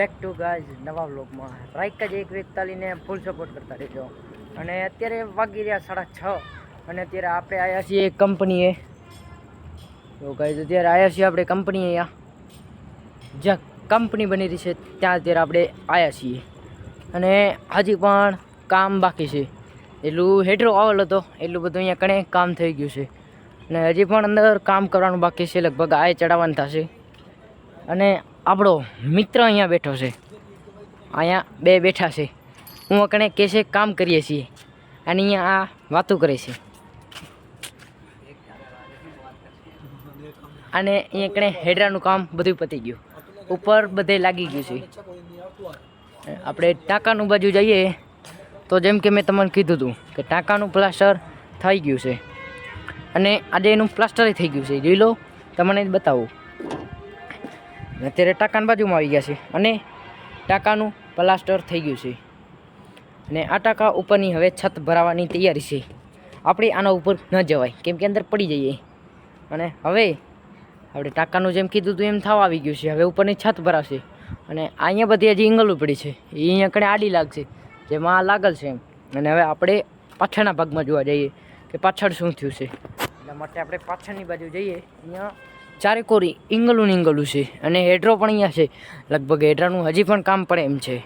Back to guys નવા બ્લોગમાં રાઈક જ એક એકતાલીને ફૂલ સપોર્ટ કરતા રહેજો. અને અત્યારે વાગી રહ્યા સાડા છ. અને અત્યારે આપણે આવ્યા છીએ એક કંપનીએ તો ગાઈઝ અત્યારે આવ્યા છીએ આપણે કંપનીએ અહીંયા. જ્યાં કંપની બની રહી છે, ત્યાં અત્યારે આપણે આવ્યા છીએ. અને હજી પણ કામ બાકી છે. એટલું હેડરો આવેલ હતો, એટલું બધું અહીંયા કણે કામ થઈ ગયું છે. અને હજી પણ અંદર કામ કરવાનું બાકી છે, લગભગ આય ચડાવવાનું થશે. અને આપણો મિત્ર અહીંયા બેઠો છે. અહીંયા બે બેઠા છે. હું અકણે કેસે કામ કરીએ છીએ. અને અહીંયા આ વાતો કરે છે. અને અહીંયા કણે હેડરાનું કામ બધું પતી ગયું. ઉપર બધે લાગી ગયું છે. આપણે ટાંકાનું બાજુ જઈએ. તો જેમ કે મેં તમને કીધું હતું કે ટાંકાનું પ્લાસ્ટર થઈ ગયું છે. અને આજે એનું પ્લાસ્ટર થઈ ગયું છે. જોઈ લો, તમને બતાવું. અત્યારે ટાંકાની બાજુમાં આવી ગયા છે અને ટાંકાનું પ્લાસ્ટર થઈ ગયું છે. અને આ ટાંકા ઉપરની હવે છત ભરાવાની તૈયારી છે. આપણે આના ઉપર ન જવાય, કેમ કે અંદર પડી જઈએ. અને હવે આપણે ટાંકાનું જેમ કીધું હતું એમ થવા આવી ગયું છે. હવે ઉપરની છત ભરાશે. અને અહીંયા બધી હજી ઇંગલ પડી છે. એ અહીંયા કણે આડી લાગશે, જેમાં આ લાગલ છે એમ. અને હવે આપણે પાછળના ભાગમાં જોવા જઈએ કે પાછળ શું થયું છે. એટલા માટે આપણે પાછળની બાજુ જઈએ. અહીંયા ચારે કોરી ઇંગલું ઇંગલું છે અને હેડ્રો પણ અહીંયા છે. લગભગ હેડ્રાનું હજી પણ કામ પડે એમ છે.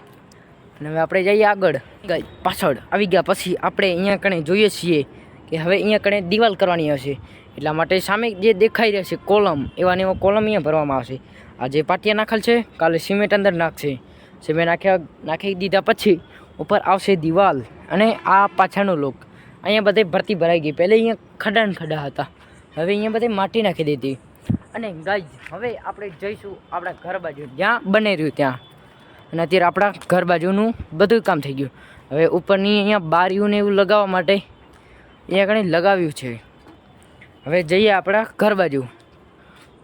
અને હવે આપણે જઈએ આગળ. પાછળ. આવી ગયા પછી આપણે અહીંયા કણે જોઈએ છીએ કે હવે અહીંયા કણે દિવાલ કરવાની હશે. એટલા માટે સામે જે દેખાઈ રહ્યા છે કોલમ એવા ને એવા કોલમ અહીંયા ભરવામાં આવશે. આ જે પાટિયા નાખેલ છે, કાલે સિમેન્ટ અંદર નાખશે. સિમેન્ટ નાખ્યા, નાખી દીધા પછી ઉપર આવશે દિવાલ અને આ પાછળનો લોક. અહીંયા બધે ભરતી ભરાઈ ગઈ. પહેલે અહીંયા ખડા ખડા હતા. હવે અહીંયા બધે માટી નાખી દીધી. અને ગાઈઝ, હવે આપણે જઈશું આપણા ઘર બાજુ. જ્યાં બને રહ્યું ત્યાં. અને અત્યારે આપણા ઘર બાજુનું બધું કામ થઈ ગયું. હવે ઉપરની અહીંયા બારીઓને એવું લગાવવા માટે અહીંયા કણે લગાવ્યું છે. હવે જઈએ આપણા ઘર બાજુ.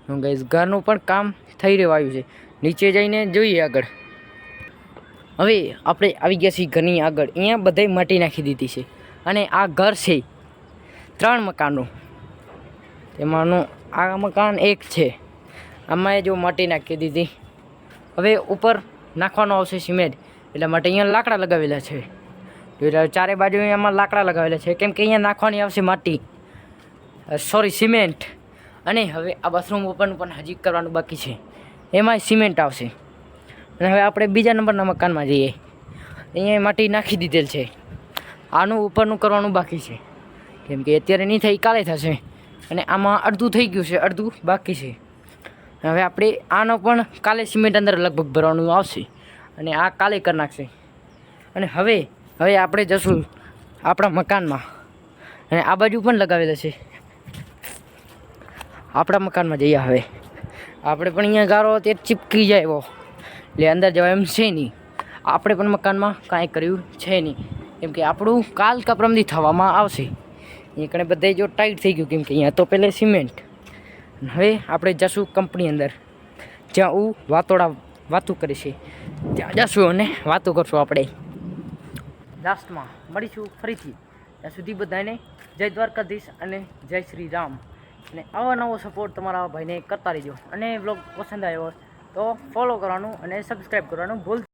ગાઈઝ, ઘરનું પણ કામ થઈ રહ્યું છે. નીચે જઈને જોઈએ આગળ. હવે આપણે આવી ગયા છીએ ઘરની આગળ. અહીંયા બધાય માટી નાખી દીધી છે. અને આ ઘર છે ત્રણ મકાનનું. તેમાંનું આ મકાન એક છે. આમાં જો માટી નાખી દીધી. હવે ઉપર નાખવાનો આવશે સિમેન્ટ. એટલે માટે અહીંયા લાકડા લગાવેલા છે. ચારે બાજુ આમાં લાકડા લગાવેલા છે. કેમ કે અહીંયા નાખવાની આવશે માટી. Sorry cement. અને હવે આ બાથરૂમ ઉપરનું પણ હજી કરવાનું બાકી છે. એમાં સિમેન્ટ આવશે. અને હવે આપણે બીજા નંબરના મકાનમાં જઈએ. અહીંયા માટી નાખી દીધેલ છે. આનું ઉપરનું કરવાનું બાકી છે. કેમ કે અત્યારે નહીં થઈ કાલે થશે. અને આમાં અડધું થઈ ગયું છે, અડધું બાકી છે. હવે આપણે આનો પણ કાલે સિમેન્ટ અંદર લગભગ ભરવાનું આવશે અને આ કાલે કરી નાખશે. અને હવે હવે આપણે જશું આપણા મકાનમાં. અને આ બાજુ પણ લગાવેલા છે. આપણા મકાનમાં જઈએ હવે. આપણે પણ અહીંયા ગારો તે ચીપકી જાય એવો. એટલે અંદર જવાય એમ છે નહીં. આપણે પણ મકાનમાં કાંઈ કર્યું છે નહીં. કેમ કે આપણું કાલ કપરમથી થવામાં આવશે. અહીંયા કણે બધે જો ટાઈટ થઈ ગયું કેમ કે અહીંયા તો પહેલે સિમેન્ટ. હવે આપણે જશું કંપની અંદર, જ્યાં હું વાતોડા વાતું કરીશ ત્યાં જશું અને વાતો કરશું આપણે. લાસ્ટમાં મળીશું ફરીથી. ત્યાં સુધી બધાને જય દ્વારકાધીશ અને જય શ્રી રામ. અને આવો નવો સપોર્ટ તમારા ભાઈને કરતા રહેજો. અને બ્લોગ પસંદ આવ્યો તો ફોલો કરવાનું અને સબસ્ક્રાઈબ કરવાનું ભૂલ